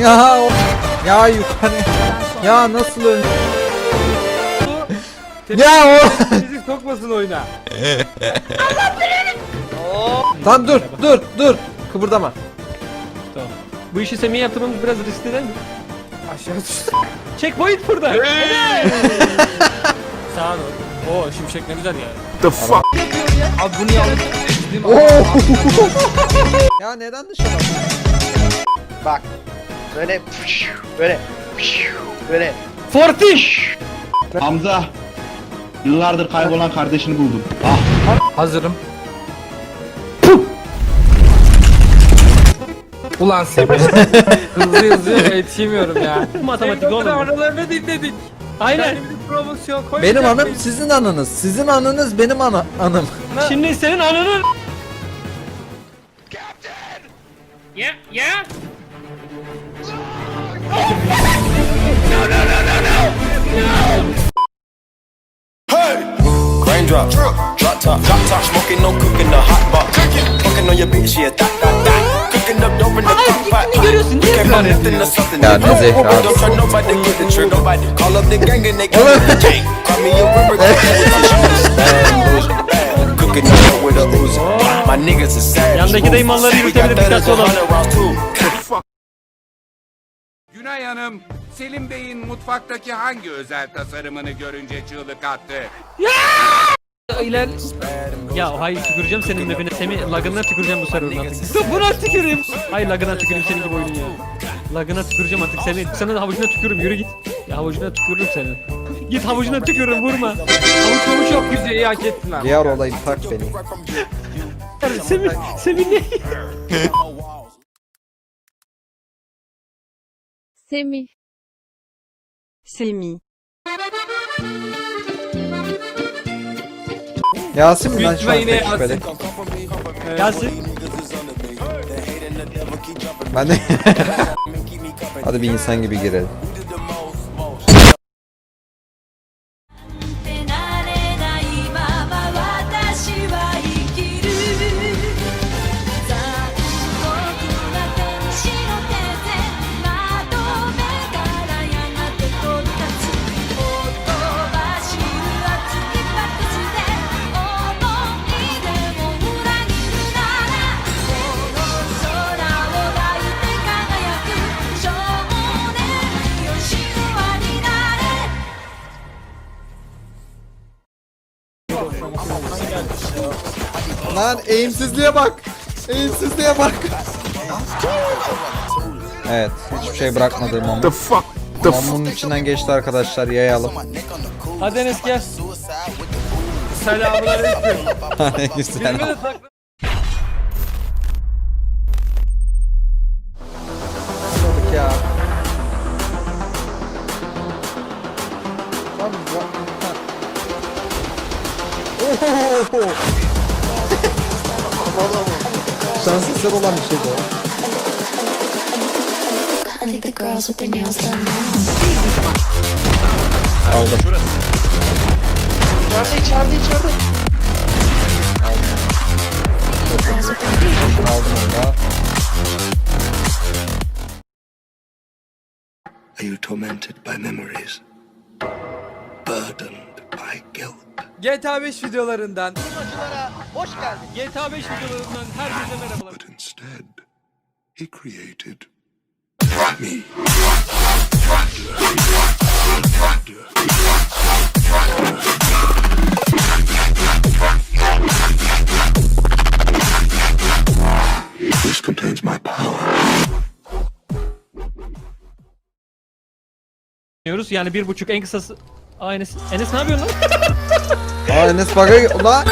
Ya o- ya yukarı. Ya nasıl öldü? ya o. Bizi sokmasın oyuna. Lan dur dur dur. Kıpırdama. Tamam. Bu işi Semih'e yaptırmamız biraz riskli değil mi? Aşağı düştü. Checkpoint burada. Sağa doğru. Oo şimşek ne güzel ya. Abi bunu yanlış. Değil mi? Ya neden dışarı? Bak. Böyle böyle böyle. Fortin. Hamza. Yıllardır kaybolan kardeşini buldum. Hazırım. Ulan Semih. Hızlı yazıyor yetişemiyorum ya. Matematik oğlum. aralarını dinledik. Aynen. Promosyon koy. Benim anım sizin anınız. Sizin anınız benim ana anım. Şimdi senin ananın. Ya ya. Raindrop, top, drop top, smoking, no cooking, the hot pot. Fucking on your bitch, yeah, that, that, that. Cooking up dope in the crock pot. görüyorsun, niye Can't ısrar nothing to something. Ya ne zevk abi. Don't try nobody, get the trigger. Call up the gang and they come with the tank. Call me a river, call me with the shoes. Bad, ooze, bad. Cooking up with a ooze. My niggas is savage. Yandaki dayı malları yürütebilir, and olun. Günay Hanım, Selim Bey'in mutfaktaki hangi özel tasarımını görünce çığlık attı? İler. Ya hayır tüküreceğim senin mapine. Semih lagına tüküreceğim bu serverın artık. Dur buna tüküreyim. Hayır lagına tüküreyim senin gibi oyunun ya. Lagına tüküreceğim artık Semih. Sana da havucuna tükürürüm yürü git. Ya havucuna tükürürüm seni. Git havucuna tükürürüm vurma. Avuç avuç yok güzel hak ettin lan. Diğer olayım tak beni. Semih, Semih ne? Semih. Semih. Yasin mi lan şu an yine tek şüpheli? Yasin. Ben de... Hadi bir insan gibi girelim. Lan eğimsizliğe bak. Eğimsizliğe bak. Evet, hiçbir şey bırakmadığım ama. The fuck? bunun içinden geçti arkadaşlar, yayalım. Hadi Enes gel. Selamünaleyküm. Bilmedi tak. Şanssızlar olan bir şey bu. Aldım. Şurası. İçeride içeride içeride. Aldım. Aldım Are you tormented by memories? Burdened GTA 5 videolarından Hoş geldin. GTA 5 videolarından herkese merhabalar. But instead, he created me. This contains my power. Diyoruz yani bir buçuk en kısası. Aa Enes, Enes ne yapıyorsun lan? Aa Enes Bagay... Ulan!